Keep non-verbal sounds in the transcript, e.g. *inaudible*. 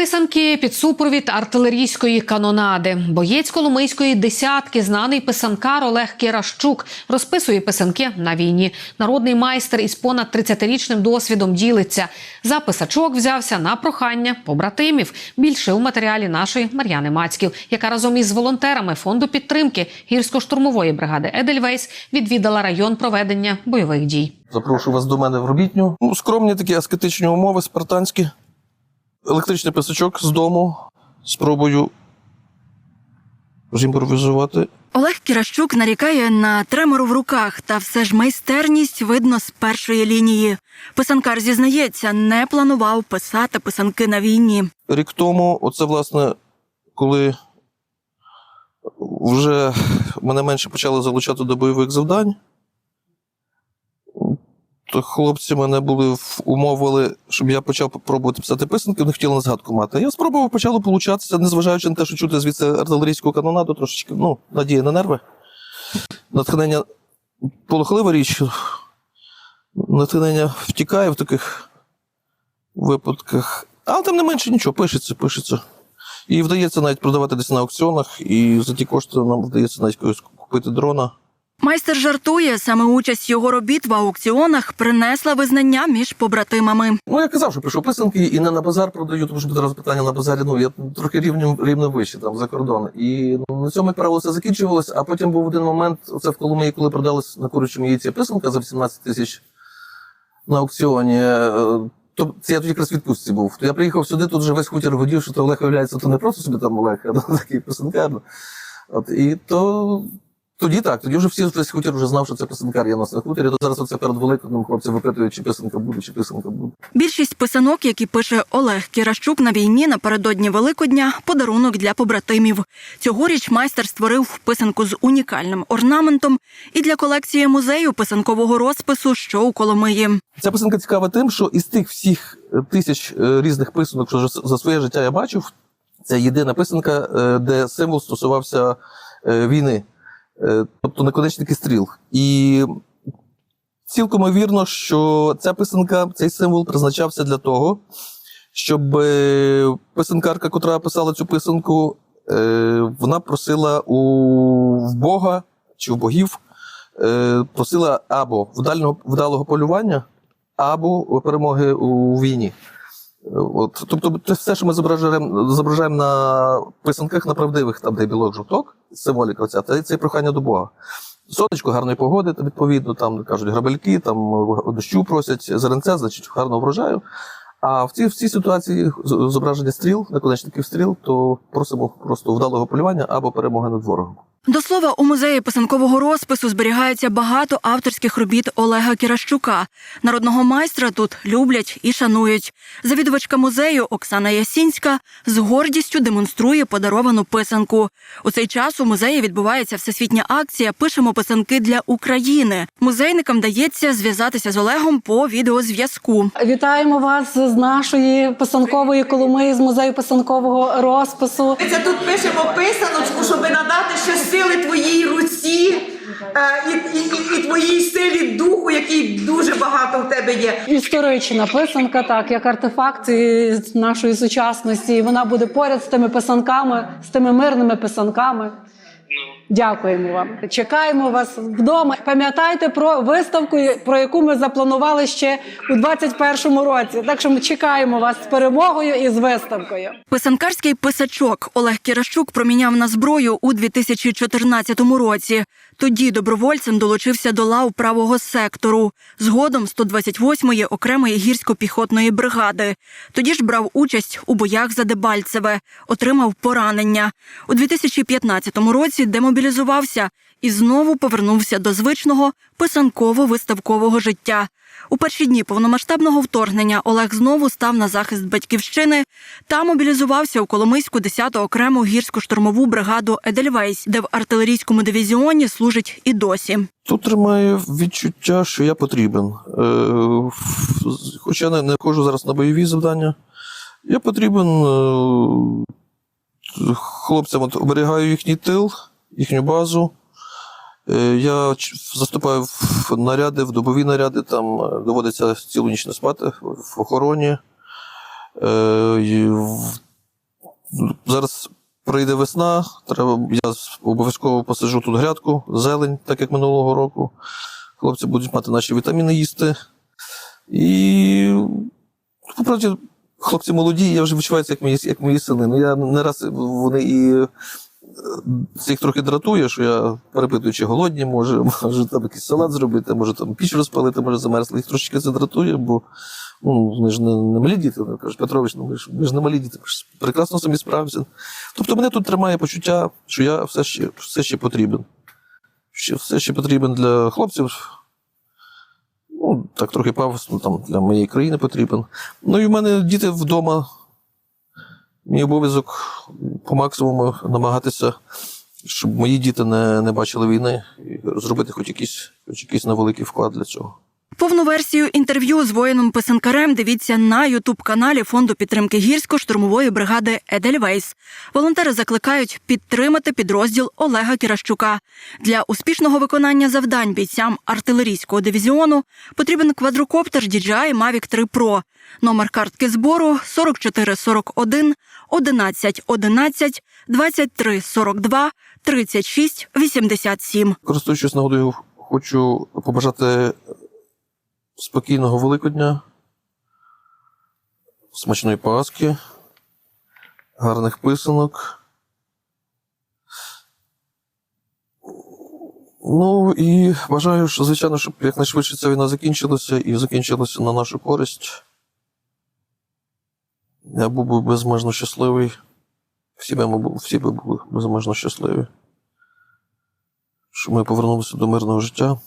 Писанки під супровід артилерійської канонади. Боєць Коломийської десятки, знаний писанкар Олег Кіращук, розписує писанки на війні. Народний майстер із понад 30-річним досвідом ділиться. За писачок взявся на прохання побратимів. Більше у матеріалі нашої Мар'яни Мацьків, яка разом із волонтерами фонду підтримки гірсько-штурмової бригади Едельвейс відвідала район проведення бойових дій. Запрошую вас до мене в робітню. Ну, скромні такі аскетичні умови, спартанські. Електричний писачок з дому. Спробую зімпровізувати. Олег Кіращук нарікає на тремор в руках, та все ж майстерність видно з першої лінії. Писанкар зізнається, не планував писати писанки на війні. Рік тому, оце, власне, коли вже мене менше почали залучати до бойових завдань, хлопці мене були умовили, щоб я почав пробувати писати писанки, вони хотіли на згадку мати. Я спробував, почало получатися, незважаючи на те, що чути звідси артилерійську канонаду, трошечки, ну, надія на нерви. Натхнення полохлива річ. Натхнення втікає в таких випадках. Але тим не менше нічого, пишеться, пишеться. І вдається навіть продавати десь на аукціонах, і за ті кошти нам вдається навіть купити дрона. Майстер жартує, саме участь його робіт в аукціонах принесла визнання між побратимами. Ну, я казав, що пишу писанки і не на базар продаю, тому що буде зараз питання на базарі. Ну, я трохи рівнем рівно вище там за кордон. І ну, на цьому, як правило, все закінчувалося. А потім був один момент, це в Коломиї, коли продалась на курячому яйці писанка за 18 тисяч на аукціоні. Е, То це я тоді якраз відпустці був. То я приїхав сюди, тут вже весь хутір годів, що то Олег виявляється, то не просто собі там Олег, а *laughs* такий писанкар. От, і то тоді так, тоді вже всі весь хутір вже знав, що це писанкар є у нас на хутірі. То зараз оце перед Великоднем хлопці випитують, чи писанка буде, чи писанка буде. Більшість писанок, які пише Олег Кіращук на війні напередодні Великодня, подарунок для побратимів. Цьогоріч майстер створив писанку з унікальним орнаментом і для колекції музею писанкового розпису, що у Коломиї. Ця писанка цікава тим, що із тих всіх е, тисяч е, різних писанок, що за своє життя я бачив, це єдина писанка, е, де символ стосувався війни, тобто наконечники стріл. І цілком ймовірно, що ця писанка, цей символ призначався для того, щоб е, писанкарка, котра писала цю писанку, е, вона просила у Бога чи в богів, е, просила або вдального, вдалого полювання, або перемоги у війні. От, тобто, це все, що ми зображаємо, зображаємо на писанках на правдивих, там, де білок жовток, символіка оця, це, це прохання до Бога. Сонечко, гарної погоди, та, відповідно, там кажуть грабельки, там дощу просять, зеренце, значить, гарного врожаю. А в цій, в цій ситуації зображення стріл, наконечників стріл, то просимо просто вдалого полювання або перемоги над ворогом. До слова, у музеї писанкового розпису зберігається багато авторських робіт Олега Кіращука. Народного майстра тут люблять і шанують. Завідувачка музею Оксана Ясінська з гордістю демонструє подаровану писанку. У цей час у музеї відбувається всесвітня акція Пишемо писанки для України. Музейникам дається зв'язатися з Олегом по відеозв'язку. Вітаємо вас з нашої писанкової коломиї, з музею писанкового розпису. Ми це тут пишемо писаночку, щоб надати ще сили твоїй руці е, і, і, і, і твоїй силі духу, який дуже багато в тебе є. Історична писанка, так як артефакт із нашої сучасності. І Вона буде поряд з тими писанками, з тими мирними писанками. Дякуємо вам. Чекаємо вас вдома. Пам'ятайте про виставку, про яку ми запланували ще у 2021 році. Так що ми чекаємо вас з перемогою і з виставкою. Писанкарський писачок Олег Кіращук проміняв на зброю у 2014 році. Тоді добровольцем долучився до лав правого сектору, згодом 128-ї окремої гірсько-піхотної бригади. Тоді ж брав участь у боях за Дебальцеве, отримав поранення. У 2015 році демобілізувався і знову повернувся до звичного писанково-виставкового життя. У перші дні повномасштабного вторгнення Олег знову став на захист батьківщини та мобілізувався у Коломийську 10-ту окрему гірсько-штурмову бригаду Едельвейс, де в артилерійському дивізіоні служить і досі. Тут тримає відчуття, що я потрібен. Е, хоча не, ходжу зараз на бойові завдання. Я потрібен е, хлопцям от, оберігаю їхній тил, їхню базу. Е, Я заступаю в наряди, в добові наряди, там е, доводиться цілу ніч не спати в охороні. Е, зараз прийде весна, треба, я обов'язково посаджу тут грядку, зелень, так як минулого року. Хлопці будуть мати наші вітаміни їсти. І Поправді, хлопці молоді, я вже відчуваюся, як мої, як мої сини. Ну, я не раз вони і їх трохи дратує, що я перепитую, чи голодні, може, може там якийсь салат зробити, може там піч розпалити, може замерзли. Їх трошечки це дратує, бо ну, вони ж не, не малі діти. Вони кажуть, Петрович, ну ми ж, ми ж не малі діти, ми ж прекрасно самі справимося. Тобто мене тут тримає почуття, що я все ще, все ще потрібен. Що все ще потрібен для хлопців. Ну, так трохи пафосно там для моєї країни потрібен. Ну і в мене діти вдома. Мій обов'язок по максимуму намагатися, щоб мої діти не, не бачили війни, і зробити хоч якийсь, хоч якийсь невеликий вклад для цього. Повну версію інтерв'ю з воїном писанкарем дивіться на ютуб-каналі фонду підтримки гірсько-штурмової бригади Едельвейс. Волонтери закликають підтримати підрозділ Олега Кіращука. Для успішного виконання завдань бійцям артилерійського дивізіону потрібен квадрокоптер DJI Mavic 3 Pro. Номер картки збору 4441 11 11 23 42 36 87. Користуючись нагодою, хочу побажати спокійного Великодня, смачної Пасхи, гарних писанок. Ну і бажаю, що, звичайно, щоб якнайшвидше ця війна закінчилася і закінчилася на нашу користь. Я був би безмежно щасливий. Всі би, всі би були безмежно щасливі. Щоб ми повернулися до мирного життя.